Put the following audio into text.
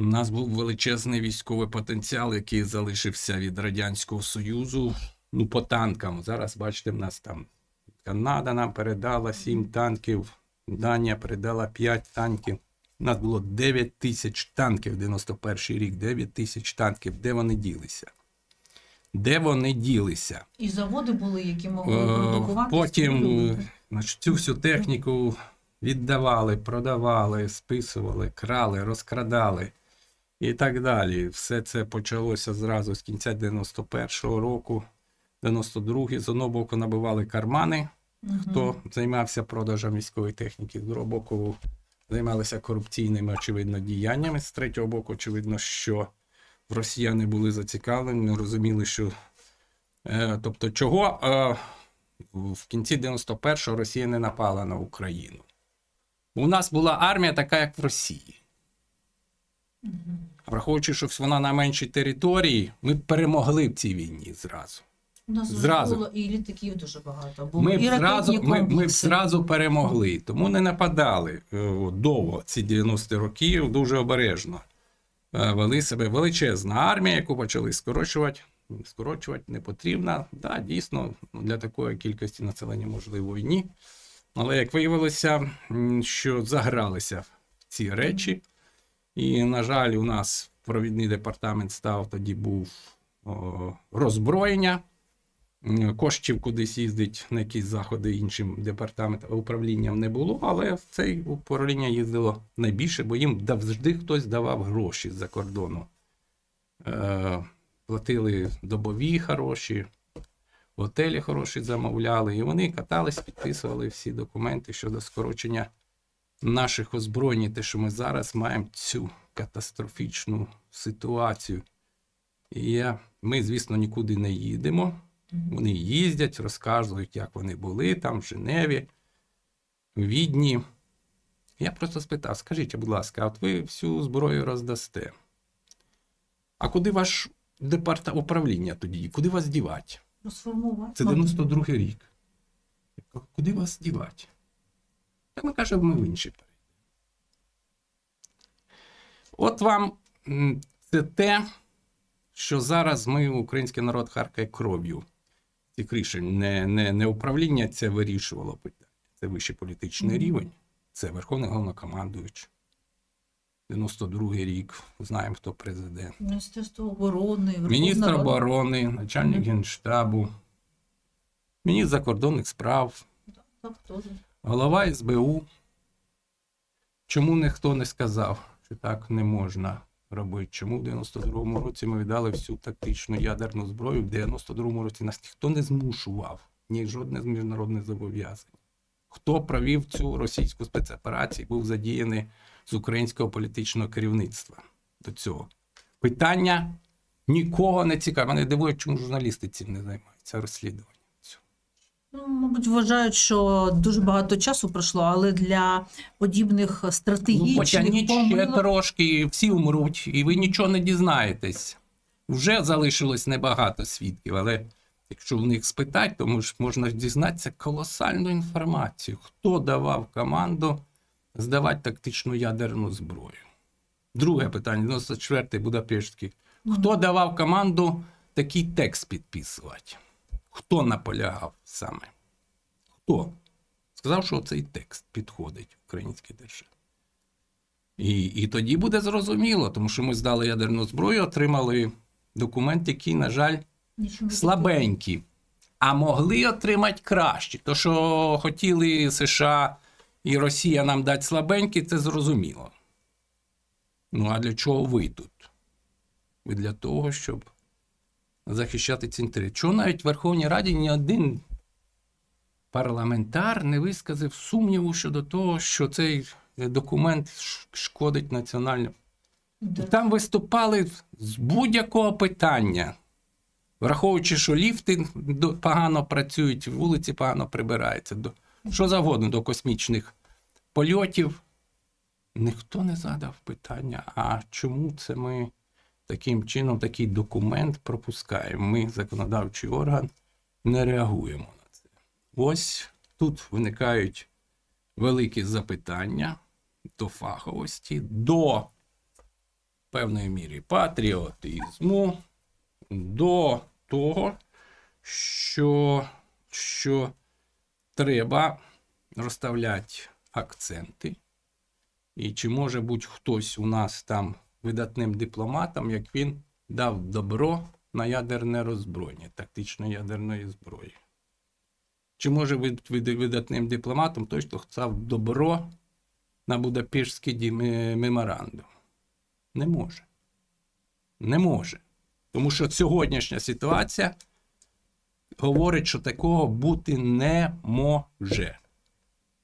У нас був величезний військовий потенціал, який залишився від Радянського Союзу. Ну, по танкам. Зараз бачите, в нас там Канада нам передала 7 танків, Данія передала 5 танків. У нас було 9 тисяч танків 91 рік, 9 тисяч танків. Де вони ділися? Де вони ділися? І заводи були, які могли Е, продукувати. Потім е, значить, цю всю техніку віддавали, продавали, списували, крали, розкрадали і так далі. Все це почалося зразу з кінця 91-го року, 92-й. З одного боку набивали кармани, Мгм. хто займався продажем військової техніки, з другого боку займалися корупційними, очевидно, діяннями. З третього боку, очевидно, що росіяни були зацікавлені, розуміли, що. Е, тобто, чого е, в кінці 91-го Росія не напала на Україну. У нас була армія така, як в Росії. Враховуючи, що вона на меншій території, ми перемогли в цій війні зразу. У нас Зразу. було і літаків дуже багато. Було Ми і зразу, ми, ми зразу перемогли, тому не нападали е, довго ці 90 років дуже обережно. Е, Вели себе величезна армія, яку почали скорочувати. Скорочувати не потрібно. Да, дійсно, для такої кількості населення можливо і ні. Але як виявилося, що загралися в ці речі, і, на жаль, у нас провідний департамент став тоді був о, роззброєння. Коштів кудись їздить на якісь заходи іншим департаментам управлінням не було, але в це управління їздило найбільше, бо їм завжди хтось давав гроші з-за кордону. Е, платили добові хороші, готелі хороші замовляли, і вони катались, підписували всі документи щодо скорочення наших озброєнь, те, що ми зараз маємо цю катастрофічну ситуацію. І я, ми, звісно, нікуди не їдемо. Вони їздять, розказують, як вони були там в Женеві, в Відні. Я просто спитав: скажіть, будь ласка, от ви всю зброю роздасте. А куди ваш департа управління тоді? Куди вас дівати? Це 92-й рік. Куди вас дівати? Та ми кажемо, ми в інші перейдемо. От вам це те, що зараз ми, український народ, харкає кров'ю цих рішень. Не, не, не управління це вирішувало питання. Це вищий політичний рівень. Це Верховний головнокомандуючий. 92-й рік. Знаємо, хто президент. Міністерство оборони, Верховна Міністр оборони, начальник генштабу, міністр закордонних справ, Так, теж. Голова СБУ. Чому ніхто не сказав, що так не можна робити? Чому в 92-му році ми віддали всю тактичну ядерну зброю? В 92-му році нас ніхто не змушував, ні жодне з міжнародних зобов'язань. Хто провів цю російську спецоперацію, був задіяний з українського політичного керівництва до цього? Питання нікого не цікаве. Мене дивує, чому журналісти цим не займаються розслідуванням. Ну, мабуть, вважають, що дуже багато часу пройшло, але для подібних Ну, стратегічних ще помилок трошки, всі умруть, і ви нічого не дізнаєтесь. Вже залишилось небагато свідків, але якщо в них спитати, то мож- можна дізнатися колосальну інформацію, хто давав команду здавати тактичну ядерну зброю. Друге питання, 94-й Будапештський. Хто давав команду такий текст підписувати? Хто наполягав саме? Хто? Сказав, що цей текст підходить українській державі. І, і тоді буде зрозуміло, тому що ми здали ядерну зброю, отримали документ, який, на жаль, слабенький. А могли отримати краще. То, що хотіли США і Росія нам дати слабенький, це зрозуміло. Ну а для чого ви тут? Ви для того, щоб захищати ці інтереси. Чого навіть в Верховній Раді ні один парламентар не висказав сумніву щодо того, що цей документ шкодить національним Да. там виступали з будь-якого питання. Враховуючи, що ліфти погано працюють, вулиці погано прибираються, до, що завгодно до космічних польотів. Ніхто не задав питання, а чому це ми таким чином такий документ пропускаємо? Ми, законодавчий орган, не реагуємо на це. Ось тут виникають великі запитання до фаховості, до певної мірі патріотизму до того, що, що треба розставляти акценти. І чи може бути хтось у нас там видатним дипломатом, як він дав добро на ядерне роззброєння, тактичної ядерної зброї? Чи може бути видатним дипломатом той, хто дав добро на Будапештський меморандум? Не може. Не може. Тому що сьогоднішня ситуація говорить, що такого бути не може.